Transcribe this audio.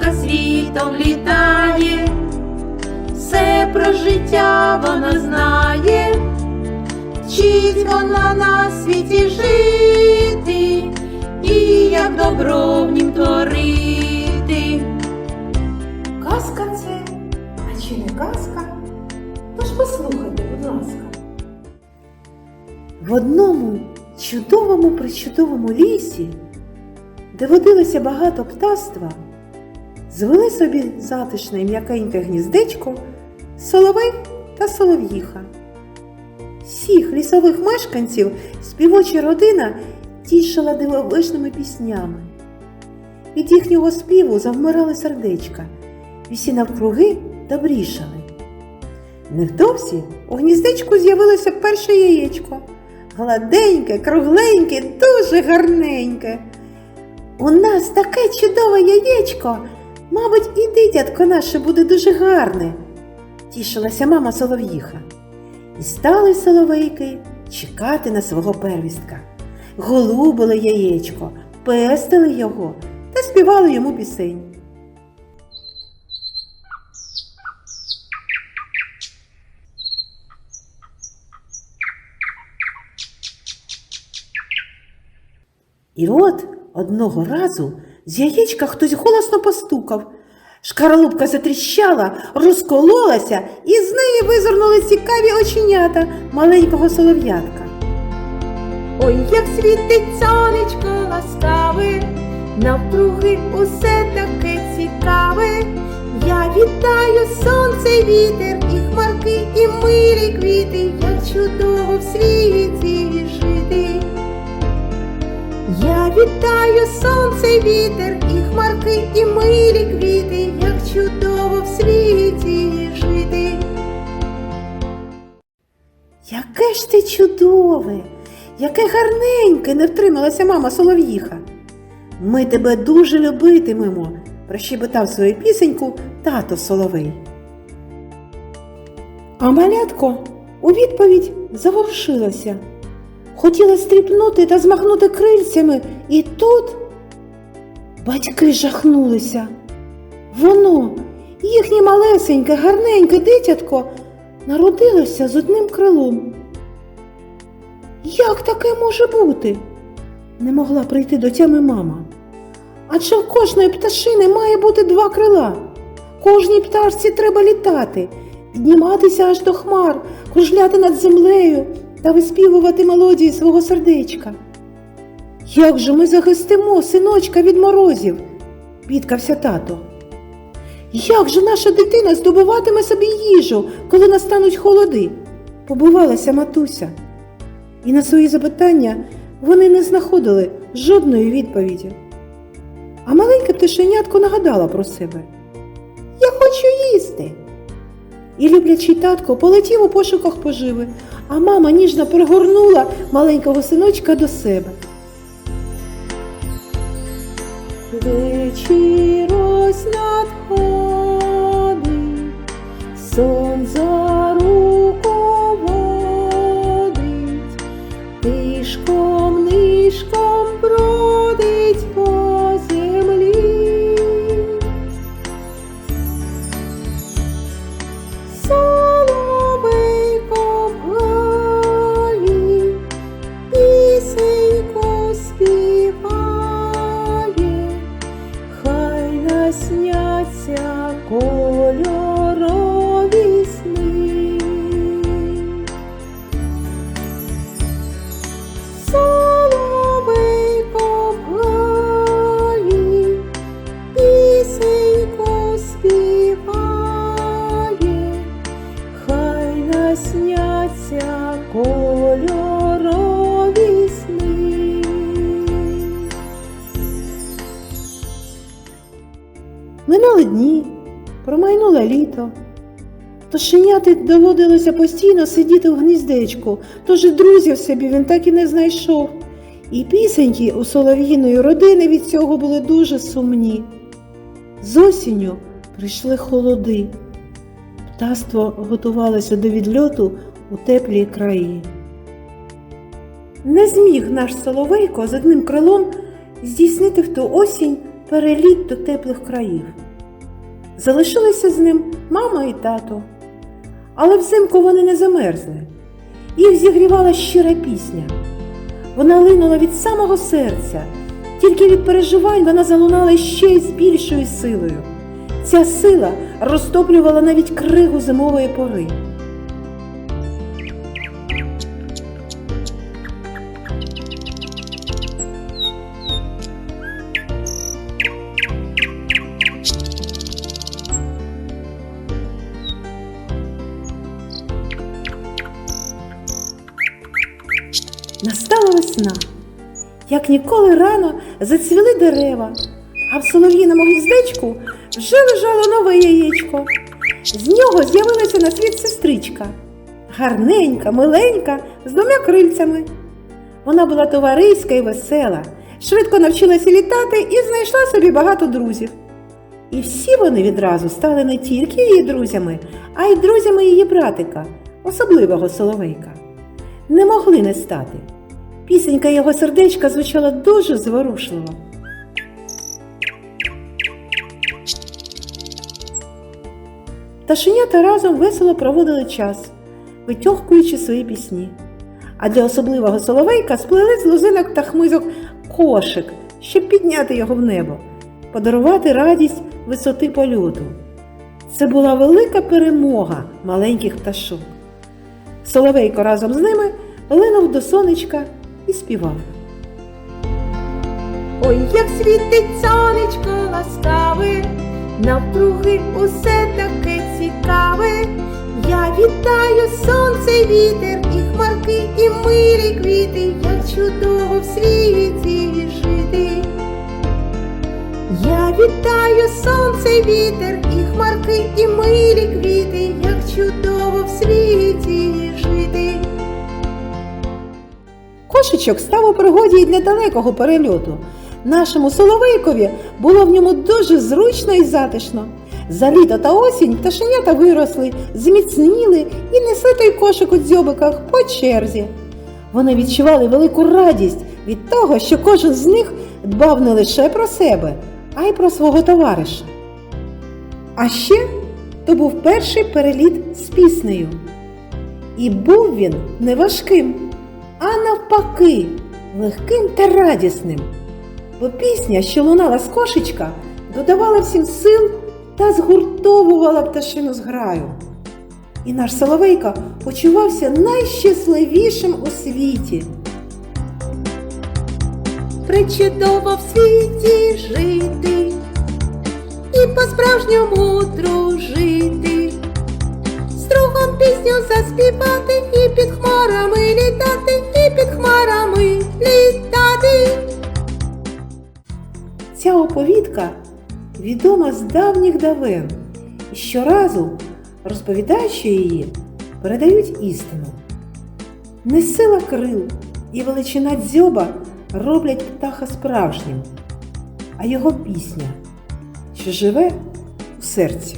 пташка світом літає, все про життя вона знає, вчить вона на світі жити і як добро в нім творити. Казка це, а чи не казка? Тож послухайте, будь ласка. В одному чудовому причудовому лісі, де водилося багато птаства, звели собі затишне м'якеньке гніздечко соловей та солов'їха. Всіх лісових мешканців співоча родина тішила дивовижними піснями. Від їхнього співу завмирали сердечка, всі навкруги добрішали. Невдовзі у гніздечку з'явилося перше яєчко. Гладеньке, кругленьке, дуже гарненьке. У нас таке чудове яєчко. Мабуть, і дитятко наше буде дуже гарне, тішилася мама солов'їха. І стали соловейки чекати на свого первістка. Голубили яєчко, пестили його та співали йому пісень. І от одного разу з яєчка хтось голосно постукав. Шкаралупка затріщала, розкололася, і з неї визирнули цікаві оченята маленького солов'ятка. Ой, як світить сонечко ласкаве, навкруги усе таке цікаве. Я вітаю сонце, вітер, і хмарки, і милі квіти, як чудово в світі вітаю сонце, вітер, і хмарки, і милі квіти, як чудово в світі жити. Яке ж ти чудове, яке гарненьке, не втрималася мама солов'їха. Ми тебе дуже любитимемо, прощебетав свою пісеньку тато соловей. А малятко у відповідь заворушилося. Хотіла стріпнути та змахнути крильцями, і тут батьки жахнулися. Воно, їхнє малесеньке, гарненьке дитятко, народилося з одним крилом. Як таке може бути? Не могла прийти до тями мама. Адже в кожної пташини має бути два крила. Кожній пташці треба літати, підніматися аж до хмар, кружляти над землею та виспівувати мелодії свого сердечка. Як же ми захистимо синочка від морозів? бідкався тато. Як же наша дитина здобуватиме собі їжу, коли настануть холоди? побивалася матуся. І на свої запитання вони не знаходили жодної відповіді. А маленьке пташенятко нагадала про себе. Я хочу їсти. І люблячий татко полетів у пошуках поживи, а мама ніжно пригорнула маленького синочка до себе. Вечір ось надходить, насняться кольорові сни. Минули дні, промайнуло літо. Тошеняти доводилося постійно сидіти в гніздечку, тож і друзів собі він так і не знайшов. І пісеньки у солов'їної родини від цього були дуже сумні. З осінню прийшли холоди. Птаство готувалося до відльоту у теплі краї. Не зміг наш соловейко з одним крилом здійснити в ту осінь переліт до теплих країв. залишилися з ним мама і тато. Але взимку вони не замерзли. Їх зігрівала щира пісня. Вона линула від самого серця, тільки від переживань вона залунала ще й з більшою силою. Ця сила розтоплювала навіть кригу зимової пори. Весна. Як ніколи рано зацвіли дерева, а в солов'їному гніздечку вже лежало нове яєчко. З нього з'явилася на світ сестричка, гарненька, миленька, з двома крильцями. Вона була товариська і весела, швидко навчилася літати і знайшла собі багато друзів. І всі вони відразу стали не тільки її друзями, а й друзями її братика, особливого соловейка. Не могли не стати. Пісенька його сердечка звучала дуже зворушливо. Ташенята разом весело проводили час, витьохкуючи свої пісні. А для особливого соловейка сплели з лозинок та хмизок кошик, щоб підняти його в небо, подарувати радість висоти польоту. Це була велика перемога маленьких пташок. Соловейко разом з ними линув до сонечка і співав. Ой, як світить сонечко ласкаве, навкруги усе таке цікаве. Я вітаю сонце, вітер, і хмарки, і милі квіти, як чудово в світі жити. Я вітаю сонце, вітер, і хмарки, і милі квіти, як чудово в світі жити. Кошечок став у пригоді і для далекого перельоту. Нашому соловейкові було в ньому дуже зручно і затишно. За літо та осінь пташенята виросли, зміцніли і несли той кошик у дзьобиках по черзі. Вони відчували велику радість від того, що кожен з них дбав не лише про себе, а й про свого товариша. А ще то був перший переліт з піснею. І був він не важким, а навпаки, легким та радісним. Бо пісня, що лунала з кошечка, додавала всім сил та згуртовувала пташину зграю. І наш Соловейко почувався найщасливішим у світі. Причудово в світі жити і по-справжньому дружити, строгом пісню заспівати, і під хмарами літати, і під хмарами літати. Ця оповідка відома з давніх давен, і щоразу, розповідаючи її, передають істину. Не сила крил і величина дзьоба роблять птаха справжнім, а його пісня, що живе у серці.